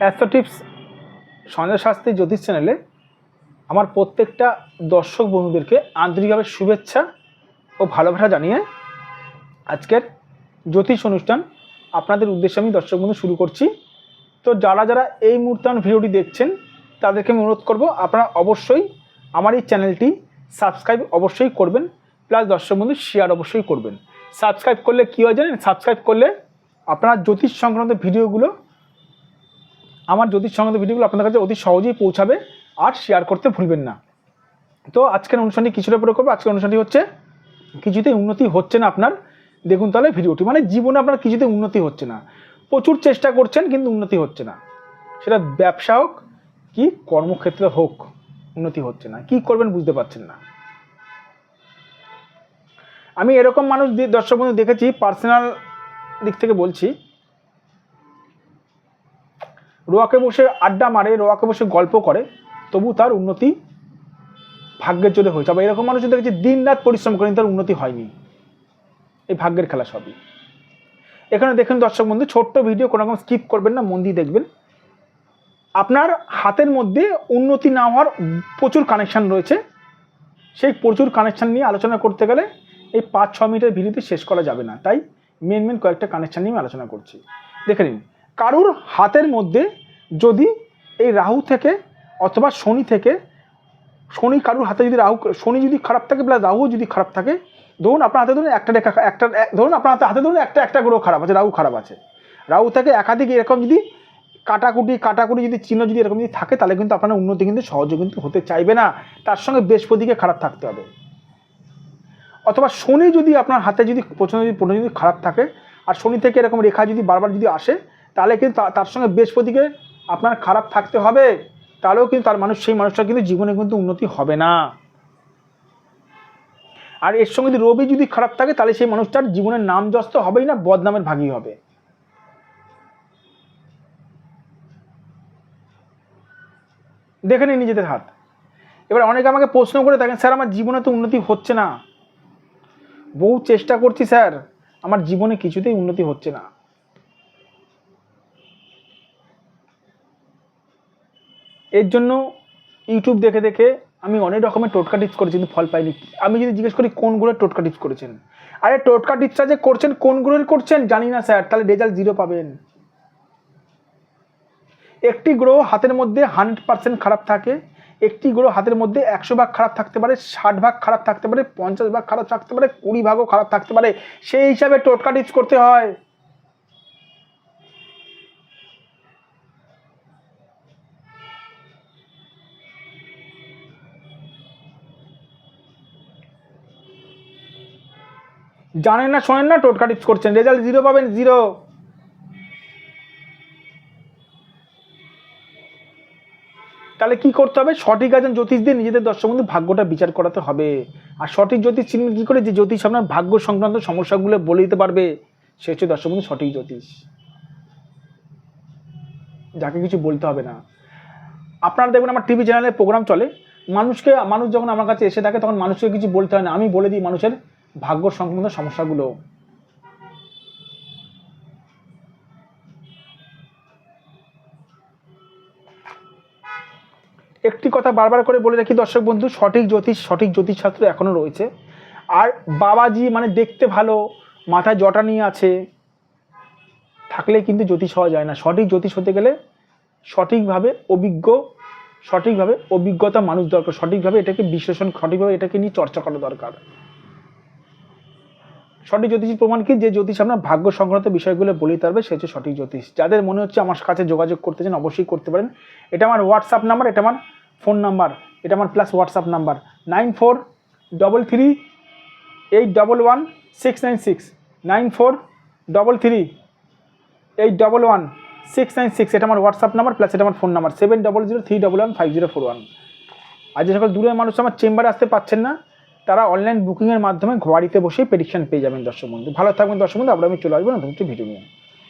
Astro tips Sanjay Shastri জ্যোতিষ চ্যানেলে আমার প্রত্যেকটা দর্শক বন্ধুদেরকে আন্তরিকভাবে শুভেচ্ছা ও ভালোবাসা জানিয়ে আজকের জ্যোতিষ অনুষ্ঠান আপনাদের উদ্দেশ্যে আমি দর্শক বন্ধু শুরু করছি। তো যারা যারা এই মুহূর্তে আমার ভিডিওটি দেখছেন, তাদেরকে আমি অনুরোধ করব, আপনারা অবশ্যই আমার এই চ্যানেলটি সাবস্ক্রাইব অবশ্যই করবেন, প্লাস দর্শক বন্ধু শেয়ার অবশ্যই করবেন। সাবস্ক্রাইব করলে কী হয় জানেন? সাবস্ক্রাইব করলে আপনার জ্যোতিষ সংক্রান্ত ভিডিওগুলো আমার জ্যোতিষ সংক্রান্ত ভিডিওগুলো আপনাদের কাছে অতি সহজেই পৌঁছাবে, আর শেয়ার করতে ভুলবেন না। তো আজকের অনুষ্ঠানটি কিছুটা পরে করব। আজকের অনুষ্ঠানটি হচ্ছে, কিছুতেই উন্নতি হচ্ছে না আপনার। দেখুন তাহলে ভিডিওটি মানে জীবনে আপনার কিছুতে উন্নতি হচ্ছে না। প্রচুর চেষ্টা করছেন, কিন্তু উন্নতি হচ্ছে না। সেটা ব্যবসা হোক, কি কর্মক্ষেত্রে হোক, উন্নতি হচ্ছে না। কি করবেন বুঝতে পারছেন না। আমি এরকম মানুষ দর্শক বন্ধু দেখেছি পার্সোনাল দিক থেকে বলছি রোয়াকে বসে আড্ডা মারে, রোয়াকে বসে গল্প করে, তবু তার উন্নতি ভাগ্যের জোরে হয়েছে। আবার এরকম মানুষ দেখেছি দিন রাত পরিশ্রম করেন, তার উন্নতি হয়নি। এই ভাগ্যের খেলা সবই। এখানে দেখুন দর্শক বন্ধু, ছোট্ট ভিডিও, কোনো রকম স্কিপ করবেন না, মন দিয়ে দেখবেন। আপনার হাতের মধ্যে উন্নতি না হওয়ার প্রচুর কানেকশান রয়েছে। সেই প্রচুর কানেকশান নিয়ে আলোচনা করতে গেলে এই পাঁচ ছ মিনিটের ভিডিওতে শেষ করা যাবে না। তাই মেন মেন কয়েকটা কানেকশান নিয়ে আলোচনা করছি। দেখে নিন, কারুর হাতের মধ্যে যদি এই রাহু থেকে অথবা শনি থেকে, শনি কারুর হাতে যদি রাহু, শনি যদি খারাপ থাকে প্লাস রাহু যদি খারাপ থাকে, ধরুন আপনার হাতে ধরুন একটা রেখা, একটা, ধরুন আপনার হাতে হাতে ধরুন একটা একটা গ্রহ খারাপ আছে, রাহু খারাপ আছে। রাহু থেকে একাধিক এরকম যদি কাটাকুটি কাটাকুটি যদি চিহ্ন যদি এরকম যদি থাকে, তাহলে কিন্তু আপনার উন্নতি কিন্তু সহজে কিন্তু হতে চাইবে না। তার সঙ্গে বৃহস্পতিকে খারাপ থাকতে হবে। অথবা শনি যদি আপনার হাতে যদি প্রচণ্ড যদি প্রচণ্ড যদি খারাপ থাকে, আর শনি থেকে এরকম রেখা যদি বারবার যদি আসে, তাহলে কিন্তু তার সঙ্গে বৃহস্পতিকে আপনার খারাপ থাকতে হবে, তাহলেও কিন্তু তার মানুষ, সেই মানুষটার কিন্তু জীবনে কিন্তু উন্নতি হবে না। আর এর সঙ্গে যদি রবি যদি খারাপ থাকে, তাহলে সেই মানুষটার জীবনের নাম যশ তো হবেই না, বদনামের ভাগী হবে। দেখে নিন নিজেদের হাত। এবার অনেকে আমাকে প্রশ্ন করে থাকেন, স্যার, আমার জীবনে তো উন্নতি হচ্ছে না। বহু চেষ্টা করছি, স্যার, আমার জীবনে কিছুতেই উন্নতি হচ্ছে না। এর জন্য ইউটিউব দেখে দেখে আমি অনেক রকমের টোটকা টিপস করেছি, কিন্তু ফল পাইনি। আমি যদি জিজ্ঞেস করি কোন গ্রহের টোটকা টিপস করেছেন? আরে, টোটকা টিপসটা যে করছেন কোন গ্রহের করছেন, জানি না স্যার, তাহলে রেজাল্ট জিরো পাবেন। একটি গ্রহ হাতের মধ্যে হান্ড্রেড পার্সেন্ট খারাপ থাকে, একটি গ্রহ হাতের মধ্যে একশো ভাগ খারাপ থাকতে পারে, ষাট ভাগ খারাপ থাকতে পারে, পঞ্চাশ ভাগ খারাপ থাকতে পারে, কুড়ি ভাগও খারাপ থাকতে পারে। সেই হিসাবে টোটকা টিপস করতে হয়। জানেন না, শোনেন না, টোটকা টিপস করছেন। রেজাল্ট জিরো পাবেন জিরো তাহলে কি করতে হবে? সঠিক আছেন জ্যোতিষ দিয়ে নিজেদের দর্শক বন্ধু ভাগ্যটা বিচার করাতে হবে। আর সঠিক জ্যোতিষ চিনবেন কী করে যে জ্যোতিষ আপনার ভাগ্য সংক্রান্ত সমস্যাগুলো বলে দিতে পারবে? সে হচ্ছে দর্শক বন্ধু সঠিক জ্যোতিষ। যাকে কিছু বলতে হবে না। আপনারা দেখবেন আমার টিভি চ্যানেলে প্রোগ্রাম চলে। মানুষকে, মানুষ যখন আমার কাছে এসে থাকে, তখন মানুষকে কিছু বলতে হয় না। আমি বলে দিই মানুষের ভাগ্য সংক্রান্ত সমস্যাগুলো। একটি কথা বারবার করে বলে রাখি দর্শক বন্ধু, সঠিক জ্যোতিষ সঠিক জ্যোতিষ শাস্ত্র এখনও রয়েছে। আর বাবাজি মানে দেখতে ভালো, মাথায় জটা নিয়ে আছে, থাকলে কিন্তু জ্যোতিষ হওয়া যায় না। সঠিক জ্যোতিষ হতে গেলে সঠিকভাবে অভিজ্ঞ, সঠিকভাবে অভিজ্ঞতা মানুষ দরকার। সঠিকভাবে এটাকে বিশ্লেষণ, সঠিকভাবে এটাকে নিয়ে চর্চা করা দরকার। সঠিক জ্যোতিষীর প্রমাণ কি? যে জ্যোতিষ আপনার ভাগ্য সংক্রান্ত বিষয়গুলো বলে দিতে পারবে সে হচ্ছে সঠিক জ্যোতিষ। যাদের মনে হচ্ছে আমার কাছে যোগাযোগ করতে চান, অবশ্যই করতে পারেন। এটা আমার হোয়াটসঅ্যাপ নাম্বার এটা আমার ফোন নাম্বার এটা আমার plus WhatsApp number nine four double three eight double one six nine six nine four double three eight double one six nine six এটা আমার হোয়াটসঅ্যাপ নাম্বার প্লাস এটা আমার phone number seven double zero three double one five zero four one আর যে সকল দূরের মানুষ আমার চেম্বারে আসতে পারছেন না তারা অনলাইন বুকিংয়ের মাধ্যমে বাড়িতে বসেই প্রেডিকশন পেয়ে যাবেন দর্শক বন্ধু। ভালো থাকবেন দর্শক বন্ধু আমরা আমি চলে আসব নতুন ভিডিও নিয়ে।